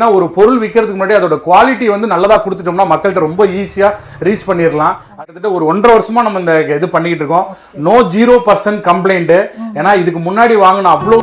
ஏன்னா ஒரு பொருள் விற்கிறதுக்கு முன்னாடி அதோட குவாலிட்டி வந்து நல்லதா கொடுத்துட்டோம்னா மக்கள்கிட்ட ரொம்ப ஈஸியா ரீச் பண்ணிடலாம் கிட்டத்தட்ட ஒரு ஒன்றரை வருஷமா நம்ம இந்த இது பண்ணிக்கிட்டு இருக்கோம். நோ ஜீரோ பர்சன்ட் கம்ப்ளைண்ட் ஏன்னா இதுக்கு முன்னாடி வாங்கின அவ்வளோ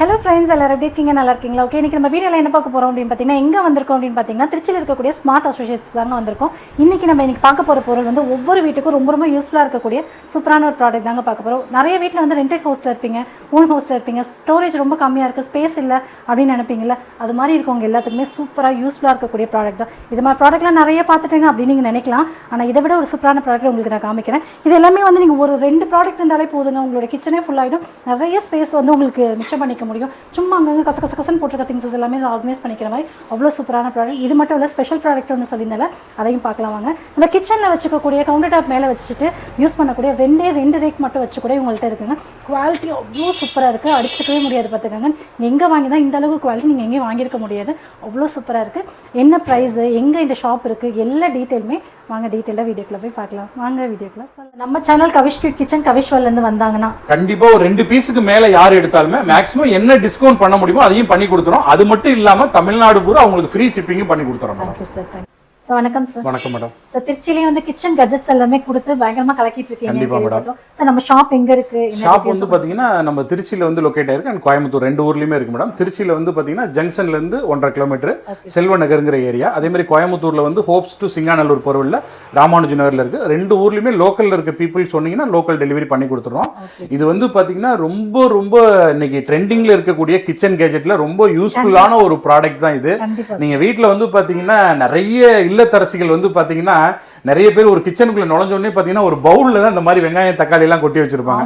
ஹலோ ஃப்ரெண்ட்ஸ் எல்லாரும் எப்படி இருக்கீங்க? நல்லா இருக்கீங்களா? ஓகே இன்னைக்கு நம்ம வீடியோவில் என்ன பார்க்க போகிறோம் அப்படின்னு பார்த்தீங்கன்னா எங்கே வந்திருக்கோம் அப்படின்னு பார்த்தீங்கன்னா திருச்சியில் இருக்கக்கூடிய ஸ்மார்ட் அசோசியேட்ஸ் தாங்க வந்திருக்கோம். இன்றைக்கி நம்ம இன்றைக்கி பார்க்க போகிற பொருள் வந்து ஒவ்வொரு வீட்டுக்கும் ரொம்ப ரொம்ப யூஸ்ஃபுல்லாக இருக்கக்கூடிய சூப்பரான ஒரு ப்ராடக்ட் தாங்க பார்க்க போகிறோம் நிறைய வீட்டில் வந்து ரெண்டட் ஹவுஸில் இருப்பீங்க ஓன் ஹவுஸில் இருப்பீங்க ஸ்டோரேஜ் ரொம்ப கம்மியாக இருக்குது ஸ்பேஸ் இல்லை அப்படின்னு நினைப்பீங்கல்ல அது மாதிரி இருக்கவங்க எல்லாத்துக்குமே சூப்பராக யூஸ்ஃபுல்லாக இருக்கக்கூடிய ப்ராடக்ட் தான். இது மாதிரி ப்ராடக்ட்லாம் நிறைய பார்த்துட்டேங்க அப்படின்னு நீங்கள் நினைக்கலாம். ஆனால் இதை விட ஒரு சூப்பரான ப்ராடக்ட் உங்களுக்கு நான் காமிக்கிறேன். இது எல்லாமே வந்து நீங்கள் ஒரு ரெண்டு ப்ராடக்ட் இருந்தாலே போதுங்க. உங்களோட கிச்சனே ஃபுல்லாகிடும் நிறைய ஸ்பேஸ் வந்து உங்களுக்கு மிச்சம் பண்ணிக்க முடியும். சும்மா அங்கங்கே கச கச கசன்னு போட்டிருக்க திங்ஸஸ் எல்லாமே ஆர்கனைஸ் பண்ணிக்கிற மாதிரி அவ்வளோ சூப்பரான ப்ராடக்ட் இது மட்டும் இல்லை ஸ்பெஷல் ப்ராடக்ட் ஒன்று சொல்லியிருந்தால அதையும் பார்க்கலாம் வாங்க. நம்ம கிச்சனில் வச்சுக்கக்கூடிய கவுண்டர் டாப் மேலே வச்சுட்டு யூஸ் பண்ணக்கூடிய ரெண்டே ரெண்டு ரேக் மட்டும் வச்சு கூட உங்கள்கிட்ட இருக்குங்க. குவாலிட்டி அவ்வளோ சூப்பராக இருக்குது அடிச்சிக்கவே முடியாது பார்த்துக்கோங்க எங்கே வாங்கி தான் இந்த அளவுக்கு குவாலிட்டி நீங்கள் எங்கேயும் வாங்கியிருக்க முடியாது. அவ்வளோ சூப்பராக இருக்குது என்ன ப்ரைஸு எங்கே இந்த ஷாப் இருக்குது எல்லா டீட்டெயிலுமே வாங்க டீட்டெயிலாக வீடியோக்குள்ள போய் பார்க்கலாம். வாங்க வீடியோக்குள்ள நம்ம சேனல் கவிஷ் கிச்சன் கவிஷ்வல்லேருந்து வந்தாங்கன்னா. கண்டிப்பா ஒரு ரெண்டு பீஸுக்கு மேலே யார் எடுத்தாலுமே மேக்ஸிமம் என்ன டிஸ்கவுண்ட் பண்ண முடியுமோ அதையும் பண்ணி கொடுத்துறோம். அது மட்டும் இல்லாம தமிழ்நாடு பூரா அவங்களுக்கு ஃப்ரீ ஷிப்பிங்கும் பண்ணி கொடுத்துறோம். மேடம் சார் வணக்கம் சார் வணக்கம் மேடம் சார் திருச்சியிலேயே வந்து கிச்சன் கஜெட்ஸ் எல்லாமே கொடுத்து பயங்கரமா கலக்கிட்டு இருக்கீங்க. கண்டிப்பா மேடம். சார் நம்ம ஷாப் எங்க இருக்கு? ஷாப் வந்து பாத்தீங்கன்னா நம்ம திருச்சியில வந்து லொக்கேட் ஆயிருக்கு. அண்ட் கோயம்புத்தூர் ரெண்டு ஊர்லயுமே இருக்கு மேடம் திருச்சியில வந்து பாத்தீங்கன்னா ஜங்ஷன்ல இருந்து ஒன்றரை கிலோமீட்டர் செல்வ நகருங்கிற ஏரியா அதே மாதிரி கோயம்புத்தூர்ல வந்து ஹோப்ஸ் டு சிங்காநல்லூர் பொருள்ல ராமானுஜ நகர்ல இருக்கு. ரெண்டு ஊர்லயுமே லோக்கல்ல இருக்க பீப்புள் சொன்னீங்கன்னா லோக்கல் டெலிவரி பண்ணி கொடுத்துருவோம். இது வந்து பாத்தீங்கன்னா ரொம்ப ரொம்ப இன்னைக்கு ட்ரெண்டிங்ல இருக்கக்கூடிய கிச்சன் கேஜெட்ல ரொம்ப யூஸ்ஃபுல்லான ஒரு ப்ராடக்ட் தான் இது. நீங்க வீட்ல வந்து பாத்தீங்கன்னா நிறைய இல்லத்தரசிகள் வந்து பாத்தீங்கன்னா நிறைய பேர் ஒரு கிச்சனுக்குள்ள நுழைஞ்ச உடனே பாத்தீங்கன்னா ஒரு பவுல்ல தான் இந்த மாதிரி வெங்காயம் தக்காளி எல்லாம் கொட்டி வச்சிருப்பாங்க.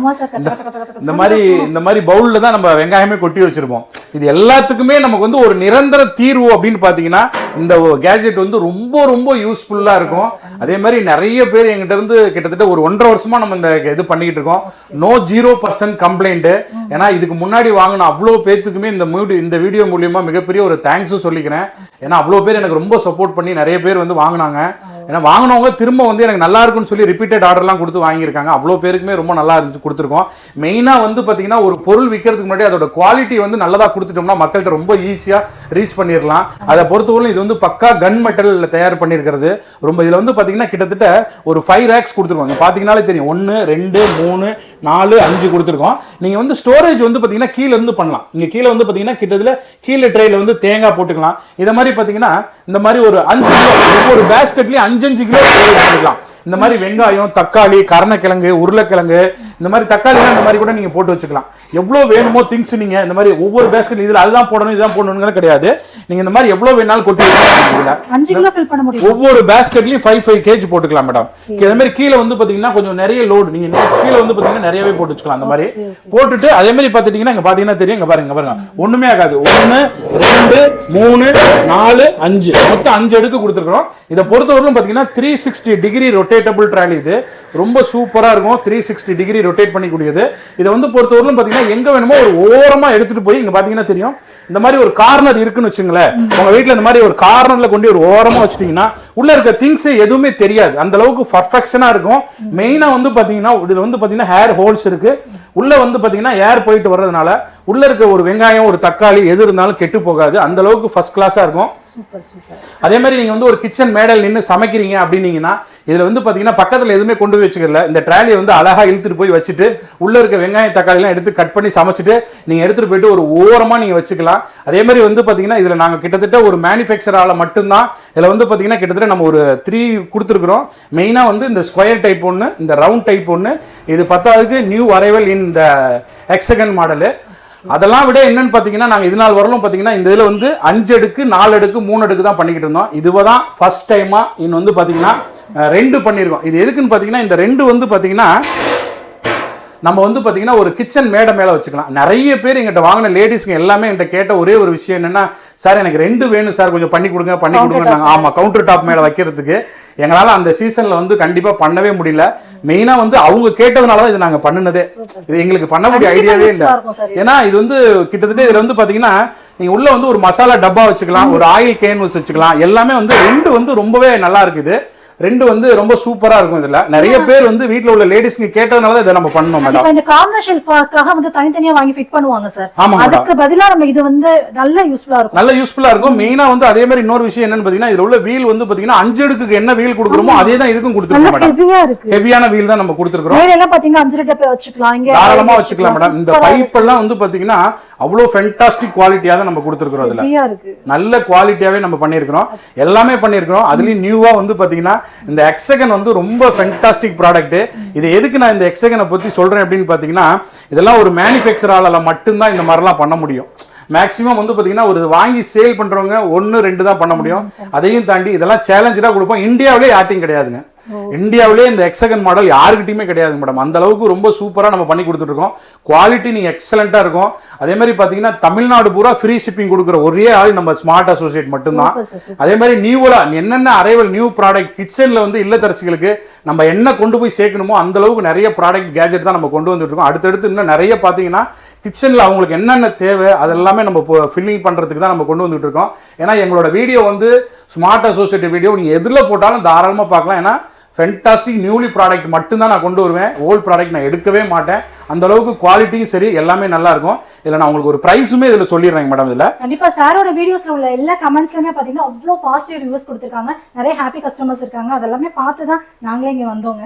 இந்த மாதிரி இந்த மாதிரி பவுல்ல தான் நம்ம வெங்காயமே கொட்டி வச்சிருப்போம். இது எல்லாத்துக்குமே நமக்கு வந்து ஒரு நிரந்தர தீர்வு அப்படின்னு பாத்தீங்கன்னா இந்த கேஜெட் வந்து ரொம்ப ரொம்ப யூஸ்ஃபுல்லா இருக்கும். அதே மாதிரி நிறைய பேர் எங்கிட்ட இருந்து கிட்டத்தட்ட ஒரு ஒன்றரை வருஷமா நம்ம இந்த இது பண்ணிக்கிட்டு இருக்கோம். நோ ஜீரோ பர்சன்ட் கம்ப்ளைண்ட் ஏன்னா இதுக்கு முன்னாடி வாங்கின அவ்வளோ பேத்துக்குமே இந்த இந்த வீடியோ மூலியமா மிகப்பெரிய ஒரு தேங்க்ஸும் சொல்லிக்கிறேன். ஏன்னா அவ்வளோ பேர் எனக்கு ரொம்ப சப்போர்ட் பண்ணி நிறைய பேர் வந்து வாங்கினாங்க. ஏன்னா வாங்கினவங்க திரும்ப வந்து எனக்கு நல்லா இருக்குன்னு சொல்லி ரிப்பீட்டட் ஆர்டர்லாம் கொடுத்து வாங்கியிருக்காங்க. அவ்வளோ பேருக்குமே ரொம்ப நல்லா இருந்துச்சு கொடுத்துருக்கோம். மெயினாக வந்து பார்த்தீங்கன்னா ஒரு பொருள் விற்கிறதுக்கு முன்னாடி அதோட குவாலிட்டி வந்து நல்லதாக கொடுத்துட்டோம்னா மக்கள்கிட்ட ரொம்ப ஈஸியாக ரீச் பண்ணிடலாம். அதை பொறுத்தவரை இது வந்து பக்கா கன் மெட்டலில் தயார் பண்ணியிருக்கிறது. ரொம்ப இதில் வந்து பார்த்தீங்கன்னா கிட்டத்தட்ட ஒரு ஃபைவ் ரேக்ஸ் கொடுத்துருவாங்க பார்த்தீங்கனாலே தெரியும். ஒன்று ரெண்டு மூணு நாலு அஞ்சு கொடுத்துருக்கோம். நீங்கள் வந்து ஸ்டோரேஜ் வந்து பார்த்தீங்கன்னா கீழே இருந்து பண்ணலாம். இங்கே கீழே வந்து பார்த்தீங்கன்னா கிட்டத்தட்ட கீழே ட்ரேயில் வந்து தேங்காய் போட்டுக்கலாம். இதை மாதிரி பார்த்தீங்கன்னா இந்த மாதிரி ஒரு அஞ்சு ஒரு ஒவ்வொரு பேஸ்கெட்லேயும் அஞ்சு அஞ்சு கிலோ இந்த மாதிரி வெங்காயம் தக்காளி கருணக்கிழங்கு உருளைக்கிழங்கு இந்த மாதிரி தக்காளி இந்த மாதிரி கூட நீங்க போட்டு வச்சுக்கலாம். எவ்வளவு வேணுமோ திங்ஸ் நீங்க இந்த மாதிரி ஒவ்வொரு பேஸ்கெட் இதுல அதுதான் போடணும் இதுதான் போடணுங்கிற கிடையாது. நீங்க இந்த மாதிரி எவ்வளவு வேணாலும் கொட்டி ஒவ்வொரு பேஸ்கெட்லயும் ஃபைவ் ஃபைவ் கேஜி போட்டுக்கலாம் மேடம் அதே மாதிரி கீழே வந்து பாத்தீங்கன்னா கொஞ்சம் நிறைய லோடு நீங்க நெ- கீழே வந்து பாத்தீங்கன்னா நிறையவே போட்டு வச்சுக்கலாம் அந்த மாதிரி. போட்டுட்டு அதே மாதிரி பாத்துட்டீங்கன்னா இங்க பாத்தீங்கன்னா தெரியும். இங்க பாருங்க பாருங்க. ஒண்ணுமே ஆகாது. ஒண்ணு ரெண்டு மூணு நாலு அஞ்சு. மொத்தம் அஞ்சு அடுக்கு கொடுத்துருக்கோம் இதை பொறுத்தவரைக்கும் பாத்தீங்கன்னா three sixty degree rotatable trolley இது. ரொம்ப சூப்பரா இருக்கும். த்ரீ சிக்ஸ்டி டிகிரி ரொட்டேட் பண்ணிக்கூடியது. இதை வந்து பொறுத்தவரையிலும் பார்த்தீங்கன்னா எங்கே வேணுமோ ஒரு ஓரமாக எடுத்துகிட்டு போய் இங்கே பார்த்தீங்கன்னா தெரியும். இந்த மாதிரி ஒரு கார்னர் இருக்குன்னு வச்சுங்களேன். உங்க வீட்டில் இந்த மாதிரி ஒரு கார்னர்ல கொண்டு ஒரு ஓரமா வச்சிட்டீங்கன்னா உள்ள இருக்க திங்ஸ் எதுவுமே தெரியாது. அந்த அளவுக்கு பர்ஃபெக்ஷனா இருக்கும். மெயினா வந்து பாத்தீங்கன்னா இதுல வந்து பாத்தீங்கன்னா ஹேர் ஹோல்ஸ் இருக்கு. உள்ள வந்து பாத்தீங்கன்னா ஏர் போயிட்டு வர்றதுனால உள்ள இருக்க ஒரு வெங்காயம் ஒரு தக்காளி எது இருந்தாலும் கெட்டு போகாது. அந்த அளவுக்கு ஃபர்ஸ்ட் கிளாஸா இருக்கும். Super super. அதே மாதிரி நீங்கள் வந்து ஒரு கிச்சன் மேடல் நின்று சமைக்கிறீங்க அப்படின்னீங்கன்னா இதில் வந்து பார்த்தீங்கன்னா பக்கத்தில் எதுவுமே கொண்டு போய் வச்சுக்கல இந்த ட்ராலியை வந்து அழகாக இழுத்துட்டு போய் வச்சுட்டு உள்ளே இருக்க வெங்காயம் தக்காளிலாம் எடுத்து கட் பண்ணி சமைச்சிட்டு நீங்கள் எடுத்துகிட்டு போயிட்டு ஒரு ஓரமாக நீங்கள் வச்சுக்கலாம். அதே மாதிரி வந்து பார்த்தீங்கன்னா இதில் நாங்கள் கிட்டத்தட்ட ஒரு மேனுஃபேக்சரால் மட்டும்தான் இதில் வந்து பார்த்தீங்கன்னா கிட்டத்தட்ட நம்ம ஒரு த்ரீ கொடுத்துருக்குறோம். மெயினாக வந்து இந்த ஸ்கொயர் டைப் ஒன்று இந்த ரவுண்ட் டைப் ஒன்று இது பத்தாவதுக்கு நியூ அரைவல் இன் இந்த எக்ஸகன் மாடலு அதெல்லாம் விட என்னன்னு பார்த்தீங்கன்னா நாங்கள் இது நாள் வரலும் பார்த்தீங்கன்னா இந்த இதில் வந்து அஞ்சு அடுக்கு நாலு அடுக்கு மூணு அடுக்கு தான் பண்ணிக்கிட்டு இருந்தோம். இதுவதான் தான் ஃபர்ஸ்ட் டைமா இன்னும் வந்து பார்த்தீங்கன்னா ரெண்டு பண்ணியிருக்கோம். இது எதுக்குன்னு பார்த்தீங்கன்னா இந்த ரெண்டு வந்து பார்த்தீங்கன்னா நம்ம வந்து பாத்தீங்கன்னா ஒரு கிச்சன் மேடை மேல வச்சுக்கலாம். நிறைய பேர் எங்கிட்ட வாங்கின லேடிஸ்ங்க எல்லாமே என்கிட்ட கேட்ட ஒரே ஒரு விஷயம் என்னன்னா சார் எனக்கு ரெண்டு வேணும் சார். கொஞ்சம் பண்ணி கொடுங்க பண்ணி கொடுங்க ஆமா கவுண்டர் டாப் மேல வைக்கிறதுக்கு. எங்களால அந்த சீசன்ல வந்து கண்டிப்பா பண்ணவே முடியல. மெயினா வந்து அவங்க கேட்டதுனால தான் இது நாங்க பண்ணுனதே. இது எங்களுக்கு பண்ணக்கூடிய ஐடியாவே இல்ல. ஏன்னா இது வந்து கிட்டத்தட்ட இதுல வந்து பாத்தீங்கன்னா நீங்க உள்ள வந்து ஒரு மசாலா டப்பா வச்சுக்கலாம் ஒரு ஆயில் கேன்வஸ் வச்சுக்கலாம். எல்லாமே வந்து ரெண்டு வந்து ரொம்பவே நல்லா இருக்குது. ரெண்டு வந்து ரொம்ப சூப்பரா இருக்கும் இதுல. நிறைய பேர் வந்து வீட்ல உள்ள லேடிஸ்க்கு கேட்டதுனால தான் இதை நம்ம பண்ணோம் மேடம் இந்த கார்னர் ஷெல்ஃபாக்காக வந்து தனித்தனியா வாங்கி ஃபிட் பண்ணுவாங்க சார் ஆமா அதுக்கு பதிலா நம்ம இது வந்து நல்ல யூஸ்ஃபுல்லா இருக்கும். நல்ல யூஸ்ஃபுல்லா இருக்கும். மெயினா வந்து அதே மாதிரி இன்னொரு விஷயம் என்னன்னு பாத்தீங்கன்னா இதுல உள்ள வீல் வந்து பாத்தீங்கன்னா அஞ்சு அடுக்குக்கு என்ன வீல் கொடுக்குறோமோ அதே தான் இதுக்கும் கொடுத்துருக்கோம் மேடம் ஹெவியா இருக்கு. ஹெவியான வீல் தான் நம்ம கொடுத்துருக்கோம் மேல எல்லாம் பாத்தீங்கன்னா அஞ்சு போய் வச்சுக்கலாம். இங்க தாராளமா வச்சுக்கலாம் மேடம் இந்த பைப் எல்லாம் வந்து பாத்தீங்கன்னா அவ்வளவு ஃபென்டாஸ்டிக் குவாலிட்டியா தான் நம்ம கொடுத்துருக்கோம் அதுல நல்ல குவாலிட்டியாவே நம்ம பண்ணியிருக்கிறோம். எல்லாமே பண்ணியிருக்கிறோம். அதுலயும் நியூவா வந்து பாத்தீங்கன்னா இந்த எக்ஸகன் வந்து ரொம்ப ஃபென்டாஸ்டிக் ப்ராடக்ட் இது எதுக்கு நான் இந்த எக்ஸகனை பத்தி சொல்றேன் அப்படின்னு பார்த்தீங்கன்னா இதெல்லாம் ஒரு மேனுஃபேக்சரால் மட்டும்தான் இந்த மாதிரிலாம் பண்ண முடியும். மேக்ஸிமம் வந்து பாத்தீங்கன்னா ஒரு வாங்கி சேல் பண்றவங்க ஒன்னு ரெண்டு தான் பண்ண முடியும். அதையும் தாண்டி இதெல்லாம் சேலஞ்சா கொடுப்போம். இந்தியாவிலே யார்ட்டையும் கிடையாதுங்க. இந்தியாவிலே இந்த எக்ஸகன் மாடல் யாருக்கிட்டையுமே கிடையாது மேடம் அந்த அளவுக்கு ரொம்ப சூப்பரா நம்ம பண்ணி கொடுத்துட்டு இருக்கோம். குவாலிட்டி நீங்க எக்ஸலண்டா இருக்கும். அதே மாதிரி பாத்தீங்கன்னா தமிழ்நாடு பூரா ஃப்ரீ ஷிப்பிங் கொடுக்குற ஒரே ஆள் நம்ம ஸ்மார்ட் அசோசியேட் மட்டும்தான். அதே மாதிரி நியூவலா என்னென்ன அரைவல் நியூ ப்ராடக்ட் கிச்சன்ல வந்து இல்லத்தரசிகளுக்கு நம்ம என்ன கொண்டு போய் சேர்க்கணுமோ அந்த அளவுக்கு நிறைய ப்ராடக்ட் கேஜெட் தான் நம்ம கொண்டு வந்துட்டு இருக்கோம். அடுத்தடுத்து இன்னும் நிறைய பாத்தீங்கன்னா கிச்சனில் அவங்களுக்கு என்னென்ன தேவை அதெல்லாமே நம்ம இப்போ ஃபில்லிங் பண்ணுறதுக்கு தான் நம்ம கொண்டு வந்துட்டு இருக்கோம். ஏன்னா எங்களோட வீடியோ வந்து ஸ்மார்ட் அசோசியேட் வீடியோ நீங்கள் எதில் போட்டாலும் தாராளமாக பார்க்கலாம். ஏன்னா ஃபென்டாஸ்டிக் நியூலி ப்ராடக்ட் மட்டும்தான் நான் கொண்டு வருவேன். ஓல்ட் ப்ராடக்ட் நான் எடுக்கவே மாட்டேன். அந்த அளவுக்கு குவாலிட்டியும் சரி எல்லாமே நல்லா இருக்கும். இதில் நான் உங்களுக்கு ஒரு ப்ரைஸுமே இதில் சொல்லிடுறேங்க மேடம் இதில். கண்டிப்பாக சாரோட வீடியோஸில் உள்ள எல்லா கமெண்ட்ஸ்லயுமே பார்த்தீங்கன்னா அவ்வளோ பாசிட்டிவ் ரிவ்யூஸ் கொடுத்துருக்காங்க. நிறைய ஹாப்பி கஸ்டமர்ஸ் இருக்காங்க. அதெல்லாமே பார்த்து தான் நாங்களே இங்கே வந்தோங்க.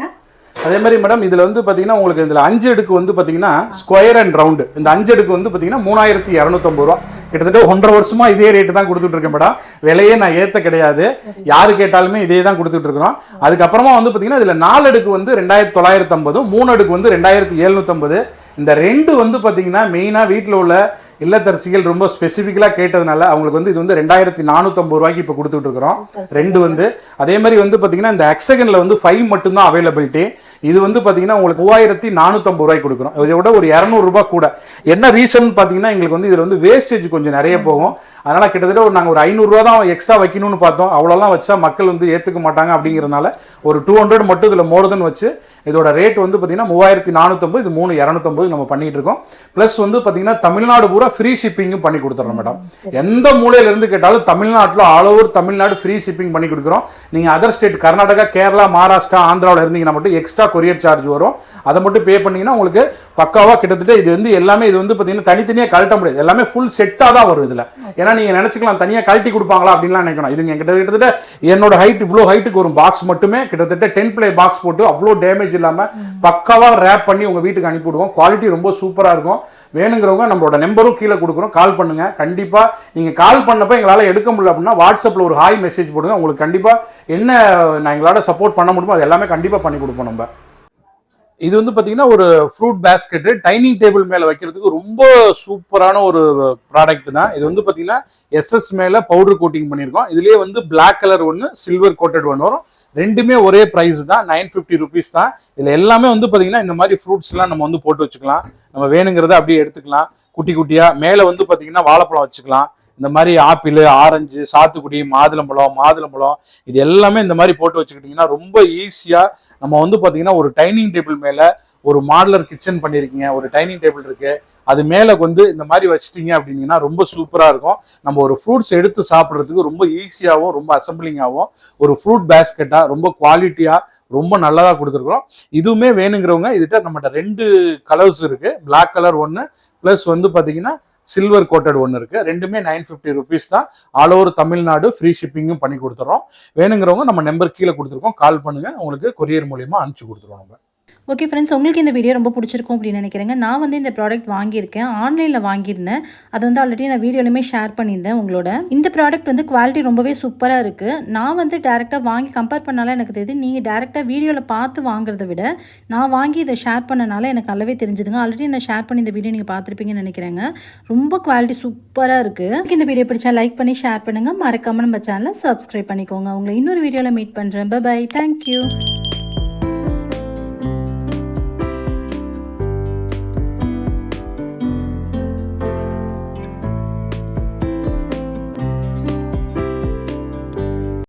அதே மாதிரி மேடம் இதில் வந்து பார்த்தீங்கன்னா உங்களுக்கு இதில் அஞ்சு அடுக்கு வந்து பார்த்தீங்கன்னா ஸ்கொயர் அண்ட் ரவுண்டு இந்த அஞ்சு அடுக்கு வந்து பார்த்தீங்கன்னா மூணாயிரத்தி இரநூத்தம்பது ரூபா. கிட்டத்தட்ட ஒன்றரை வருஷமா இதே ரேட்டு தான் கொடுத்துட்டு இருக்கேன் மேடம் விலையே நான் ஏற்ற கிடையாது. யாரு கேட்டாலுமே இதே தான் கொடுத்துட்டு இருக்கிறோம் அதுக்கப்புறமா வந்து பார்த்தீங்கன்னா இதில் நாலு அடுக்கு வந்து ரெண்டாயிரத்தி தொள்ளாயிரத்தி ஐம்பது மூணு அடுக்கு வந்து ரெண்டாயிரத்தி எழுநூத்தம்பது. இந்த ரெண்டு வந்து பார்த்தீங்கன்னா மெயினாக வீட்டில் உள்ள இல்லத்தரசிகள் ரொம்ப ஸ்பெசிஃபிக்கலாக கேட்டதுனால அவங்களுக்கு வந்து இது வந்து ரெண்டாயிரத்தி நானூற்றம்பது ரூபாய்க்கு இப்போ கொடுத்துட்டு இருக்கிறோம். ரெண்டு வந்து அதே மாதிரி வந்து பார்த்தீங்கன்னா இந்த எக்ஸகனில் வந்து ஃபைவ் மட்டும்தான் அவைலபிலிட்டி இது வந்து பார்த்தீங்கன்னா உங்களுக்கு மூவாயிரத்தி நானூற்றம்பது ரூபாய்க்கு கொடுக்குறோம். இதை விட ஒரு இரநூறுபா கூட. என்ன ரீசன் பார்த்தீங்கன்னா எங்களுக்கு வந்து இதில் வந்து வேஸ்டேஜ் கொஞ்சம் நிறைய போகும். அதனால் கிட்டத்தட்ட ஒரு நாங்கள் ஒரு ஐநூறுரூவா தான் எக்ஸ்ட்ரா வைக்கணும்னு பார்த்தோம். அவ்வளோலாம் வச்சா மக்கள் வந்து ஏற்றுக்க மாட்டாங்க அப்படிங்கிறதுனால ஒரு டூ ஹண்ட்ரட் மட்டும் இதில் மோர் தென் வச்சு இதோட ரேட் வந்து பார்த்தீங்கன்னா மூவாயிரத்தி நானூற்றம்பது இது மூணு இரநூத்தம்பது நம்ம பண்ணிட்டு இருக்கோம். ப்ளஸ் வந்து பார்த்தீங்கன்னா தமிழ்நாடு பூரா ஃப்ரீ ஷிப்பிங்கும் பண்ணி கொடுத்துறோம் மேடம் எந்த மூலையில இருந்து கேட்டாலும் தமிழ்நாட்டில் all over Tamil Nadu free shipping பண்ணி கொடுக்குறோம். நீங்கள் அதர் ஸ்டேட் கர்நாடகா கேரளா மகாராஷ்டிரா ஆந்திராவில் இருந்தீங்கன்னா மட்டும் எக்ஸ்ட்ரா கொரியர் சார்ஜ் வரும். அதை மட்டும் பே பண்ணீங்கன்னா உங்களுக்கு பக்காவாக கிட்டத்தட்ட இது வந்து எல்லாமே இது வந்து பார்த்தீங்கன்னா தனித்தனியாக கழட்ட முடியாது. எல்லாமே ஃபுல் செட்டாக தான் வரும் இதில். ஏன்னா நீங்கள் நினச்சிக்கலாம் தனியாக கழட்டி கொடுப்பாங்களா அப்படின்லாம் நினைக்கணும். இதுங்க கிட்ட கிட்டத்தட்ட என்னோட ஹைட் இவ்வளோ ஹைட்டுக்கு வரும் பாக்ஸ் மட்டுமே கிட்டத்தட்ட டென் பிளே பாக்ஸ் போட்டு அவ்வளோ டேமேஜ் இல்லாமல் பக்காவாக ரேப் பண்ணி உங்கள் வீட்டுக்கு அனுப்பிவிடுவோம். குவாலிட்டி ரொம்ப சூப்பராக இருக்கும். வேணுங்கிறவங்க நம்மளோட நம்பரும் கீழே கொடுக்குறோம் கால் பண்ணுங்க. கண்டிப்பாக நீங்கள் கால் பண்ணப்போ எங்களால் எடுக்க முடியல அப்படின்னா வாட்ஸ்அப்பில் ஒரு ஹாய் மெசேஜ் போடுங்க. உங்களுக்கு கண்டிப்பாக என்ன நான் எங்களால் சப்போர்ட் பண்ண முடியுமோ அது எல்லாமே கண்டிப்பாக பண்ணி கொடுப்போம் நம்ம. இது வந்து பார்த்தீங்கன்னா ஒரு ஃப்ரூட் பேஸ்கெட்டு டைனிங் டேபிள் மேலே வைக்கிறதுக்கு ரொம்ப சூப்பரான ஒரு ப்ராடக்ட் தான். இது வந்து பார்த்தீங்கன்னா எஸ்எஸ் மேலே பவுடர் கோட்டிங் பண்ணியிருக்கோம். இதுலேயே வந்து பிளாக் கலர் ஒன்று சில்வர் கோட்டட் ஒன்று வரும். ரெண்டுமே ஒரே ப்ரைஸ் தான். நைன் ஃபிஃப்டி ருபீஸ் தான். இதில் எல்லாமே வந்து பார்த்தீங்கன்னா இந்த மாதிரி ஃப்ரூட்ஸ்லாம் நம்ம வந்து போட்டு வச்சுக்கலாம். நம்ம வேணுங்கிறத அப்படியே எடுத்துக்கலாம். குட்டி குட்டியாக மேலே வந்து பார்த்தீங்கன்னா வாழைப்பழம் வச்சுக்கலாம். இந்த மாதிரி ஆப்பிள் ஆரஞ்சு சாத்துக்குடி மாதுளம்பழம் மாதுளம்பழம் இது எல்லாமே இந்த மாதிரி போட்டு வச்சுக்கிட்டிங்கன்னா ரொம்ப ஈஸியாக நம்ம வந்து பார்த்தீங்கன்னா ஒரு டைனிங் டேபிள் மேலே ஒரு மாடலர் கிச்சன் பண்ணியிருக்கீங்க ஒரு டைனிங் டேபிள் இருக்குது அது மேலே வந்து இந்த மாதிரி வச்சிட்டீங்க அப்படிங்கன்னா ரொம்ப சூப்பராக இருக்கும். நம்ம ஒரு ஃப்ரூட்ஸ் எடுத்து சாப்பிட்றதுக்கு ரொம்ப ஈஸியாகவும் ரொம்ப அசம்பிளிங்காகவும் ஒரு ஃப்ரூட் பேஸ்கெட்டாக ரொம்ப குவாலிட்டியாக ரொம்ப நல்லதா கொடுத்துருக்குறோம். இதுவுமே வேணுங்கிறவங்க இதுகிட்ட நம்மகிட்ட ரெண்டு கலர்ஸ் இருக்கு. பிளாக் கலர் ஒன்று ப்ளஸ் வந்து பார்த்திங்கன்னா சில்வர் கோட்டட் ஒன்று இருக்குது ரெண்டுமே நைன் ஃபிஃப்டி ருபீஸ் தான். ஆல் ஓவர் தமிழ்நாடு ஃப்ரீ ஷிப்பிங்கும் பண்ணி கொடுத்துறோம். வேணுங்கிறவங்க நம்ம நம்பர் கீழே கொடுத்துருக்கோம். கால் பண்ணுங்கள் உங்களுக்கு கொரியர் மூலியமாக அனுப்பிச்சு கொடுத்துருவோம் நம்ம. ஓகே ஃப்ரெண்ட்ஸ் உங்களுக்கு இந்த வீடியோ ரொம்ப பிடிச்சிருக்கும் அப்படின்னு நினைக்கிறேங்க. நான் வந்து இந்த ப்ராடக்ட் வாங்கியிருக்கேன். ஆன்லைனில் வாங்கியிருந்தேன். அது வந்து ஆல்ரெடி நான் வீடியோலையுமே ஷேர் பண்ணியிருந்தேன் உங்களோட. இந்த ப்ராடக்ட் வந்து குவாலிட்டி ரொம்பவே சூப்பராக இருக்குது நான் வந்து டேரெக்டாக வாங்கி கம்பேர் பண்ணாலும் எனக்கு தெரியுது நீங்கள் டேரெக்டாக வீடியோவில் பார்த்து வாங்குறத விட நான் வாங்கி இதை ஷேர் பண்ணனால எனக்கு நல்லாவே தெரிஞ்சுதுங்க. ஆல்ரெடி நான் ஷேர் பண்ணி இந்த வீடியோ நீங்கள் பார்த்துருப்பீங்கன்னு நினைக்கிறேங்க. ரொம்ப குவாலிட்டி சூப்பராக இருக்குது இந்த வீடியோ பிடிச்சா லைக் பண்ணி ஷேர் பண்ணுங்கள் மறக்காமல் நம்ம சேனலை சப்ஸ்கிரைப் பண்ணிக்கோங்க. உங்களை இன்னொரு வீடியோவில் மீட் பண்ணுறேன் பை தேங்க்யூ